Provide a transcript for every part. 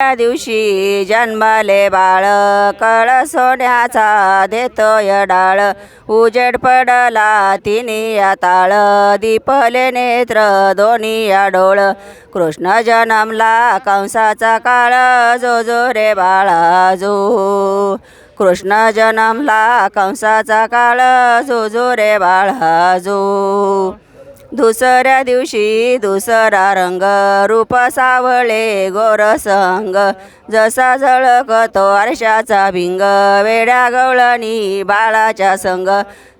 त्या दिवशी जन्मले बाळ. कळ सोन्याचा देतोय डाळ. उजेड पडला तिनी या ताळ दीपले नेत्र दोन्ही या डोळ कृष्ण जन्मला कंसाचा काळ. जो जो रे बाळा जो. कृष्ण जन्मला कंसाचा काळ. जो जो रे बाळा जो. दुसऱ्या दिवशी दुसरा रंग रूप सावळे गोर संग. जसा झळकतो आरशाचा भिंग वेड्या गवळणी बाळाच्या संग.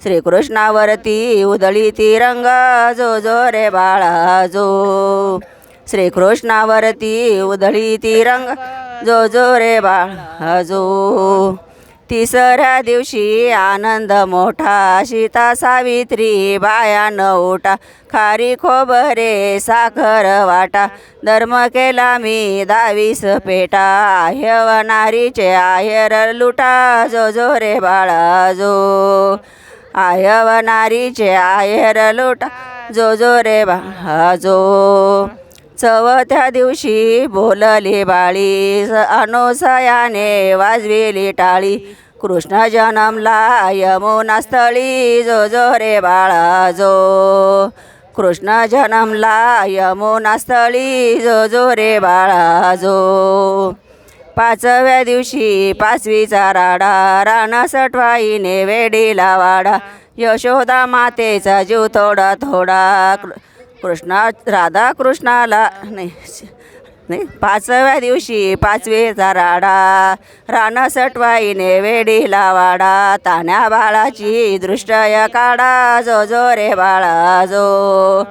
श्रीकृष्णावरती उदळी ती रंग जो जो रे बाळा जो. श्रीकृष्णावरती उधळी ती रंग जो जो रे बाळा जो. तिसऱ्या दिवशी आनंद मोठा. सीता सावित्री बाया न उठा. खारी खोबरे साखर वाटा. धर्म केला मी दावीस पेटा. आहेव नारीचे आहेर लुटा. जो जो रे बाळा जो. आहेव नारीचे आहेर लुटा. जो जो रे बाळा जो. चवथ्या दिवशी बोलली बाळी. अनुसयाने वाजविली टाळी. कृष्ण जन्मला यमुना स्थळी. जो जो रे बाळा जो. कृष्ण जन्मला यमुना स्थळी. जो जो रे बाळा जो. पाचव्या दिवशी पाचवीचा राडा. राणा सटवाईने वेडीला वाडा. यशोदा मातेचा जीव थोडा थोडा. कृ- कृष्णा राधा कृष्णाला नाही नाही पाचव्या दिवशी पाचवीचा राडा राणा सटवाईने वेडीला वाडा तान्या बाळाची दृष्टय काढा जो जो रे बाळा जो.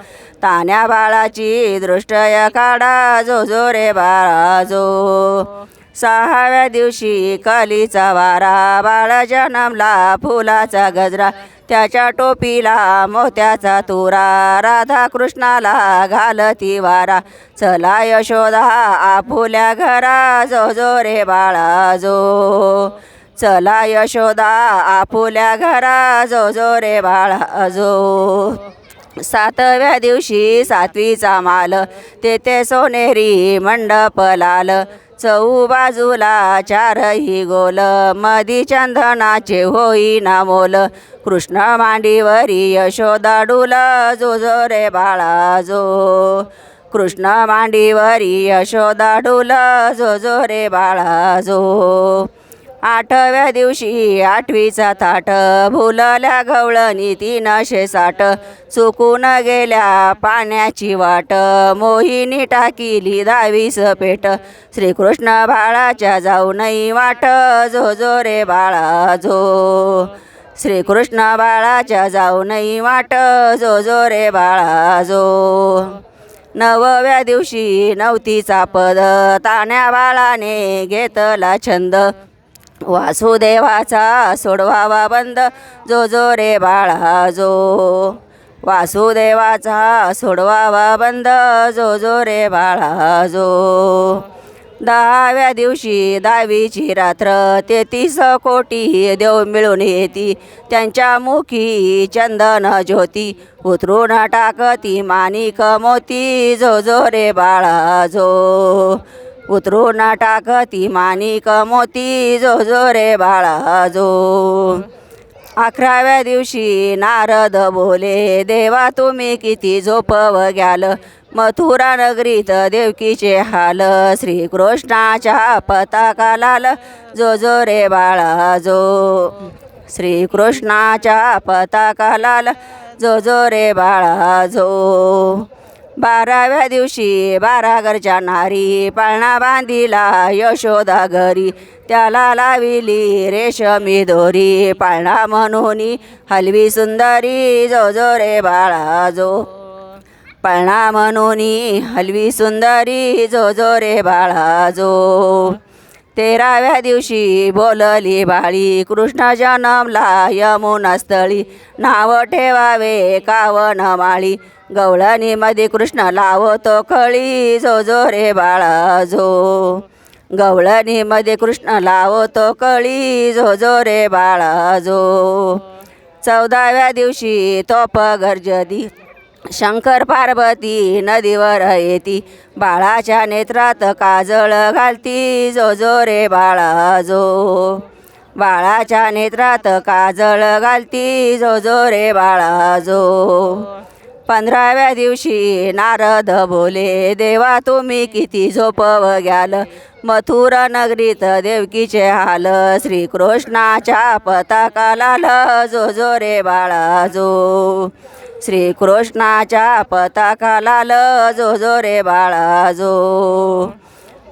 तान्या बाळाची दृष्टय काढा जो जो रे बाळा जो. सहाव्या दिवशी कलीचा वारा बाळ जन्मला फुलाचा गजरा त्याच्या टोपीला मोत्याचा तुरा. राधा कृष्णाला घालती वारा. चला यशोदा आपुल्या घरा. जो जो रे बाळा जो. चला यशोदा आपुल्या घरा. जो जो रे बाळा जो. सातव्या दिवशी सातवीचा माल तेथे सोनेरी मंडप लाल चऊ बाजूला चारही गोल मधी चंदनाचे होई ना मोल कृष्ण मांडीवरी यशोदा डुल जो जो रे बाळा जो. कृष्ण मांडीवरी यशोदा डुल जो जो रे बाळा जो. आठव्या दिवशी आठवीचा ताट भुलल्या गवळणी तीनशे साठ चुकून गेल्या पाण्याची वाट मोहिनी टाकीली दहावीस पेट. श्रीकृष्ण बाळाच्या जाऊ नाही वाट झो जो रे बाळा झो श्रीकृष्ण बाळाच्या जाऊ नाही वाट जो जो रे बाळा जो. नवव्या दिवशी नवतीचा पद ताण्या बाळाने घेतला छंद. वासुदेवाचा सोडवावा बंद. जो जो रे बाळा जो वासुदेवाचा सोडवावा बंद. जो जो रे बाळा जो दहाव्या दिवशी दहावीची रात्र तेहतीस कोटी देव मिळून येती. त्यांच्या मुखी चंदन ज्योती उतरून टाकती मानिक मोती. जो जो रे बाळा जो उतरून टाकती माणिक मोती जो जो रे बाळा जो. अकराव्या दिवशी नारद बोले देवा तुम्ही किती झोपव घ्याल मथुरा नगरीत देवकीचे हाल. श्रीकृष्णाच्या पताका लाल. जो जो रे बाळा जो. श्रीकृष्णाच्या पताका लाल. जो जो रे बाळा जो. बाराव्या दिवशी बारा घरच्या नारी पाळणा बांधिला यशोदा घरी. त्याला लाविली रेशमी दोरी. पाळणा म्हणून हलवी सुंदरी जो जो रे बाळा जो. पाळणा म्हणून हलवी सुंदरी जो जो रे बाळा जो. तेराव्या दिवशी बोलली बाळी कृष्ण जन्मला यमुना स्थळी. नाव ठेवावे कावन माळी. गवळणीमध्ये कृष्ण लावतो खळी. जो जो रे बाळा जो. गवळणीमध्ये कृष्ण लावतो कळी जो जो रे बाळा जो. चौदाव्या दिवशी तोप गर्जदी शंकर पार्वती नदीवर येती. बाळाच्या नेत्रात काजळ घालती. जो जो रे बाळा जो. बाळाच्या नेत्रात काजळ घालती. जो जो रे बाळा जो. पंधराव्या दिवशी नारद बोले देवा तुम्ही किती झोपव घ्याल? मथुर नगरीत देवकीचे हाल. श्रीकृष्णाच्या पताकाला जो जो रे बाळा जो. श्रीकृष्णाच्या पताकाला जो जो रे बाळा जो.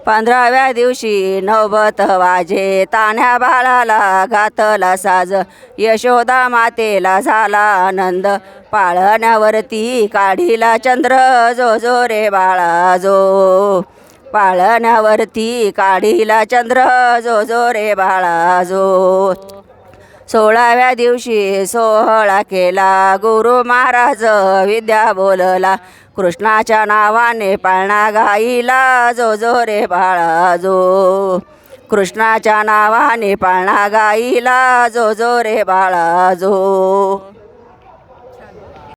पंधराव्या दिवशी नवबत वाजे. तान्ह्या बाळाला घातला साज. यशोदा मातेला झाला आनंद. पाळण्यावरती काढीला चंद्र. जो जो रे बाळा जो. पाळण्यावरती काढीला चंद्र. जो जो रे बाळा जो. सोळाव्या दिवशी सोहळा केला. गुरु महाराज विद्या बोलला कृष्णाच्या नावाने पाळणा गाईला जो जो रे बाळा जो. कृष्णाच्या नावाने पाळणा गाईला जो जो रे बाळा जो.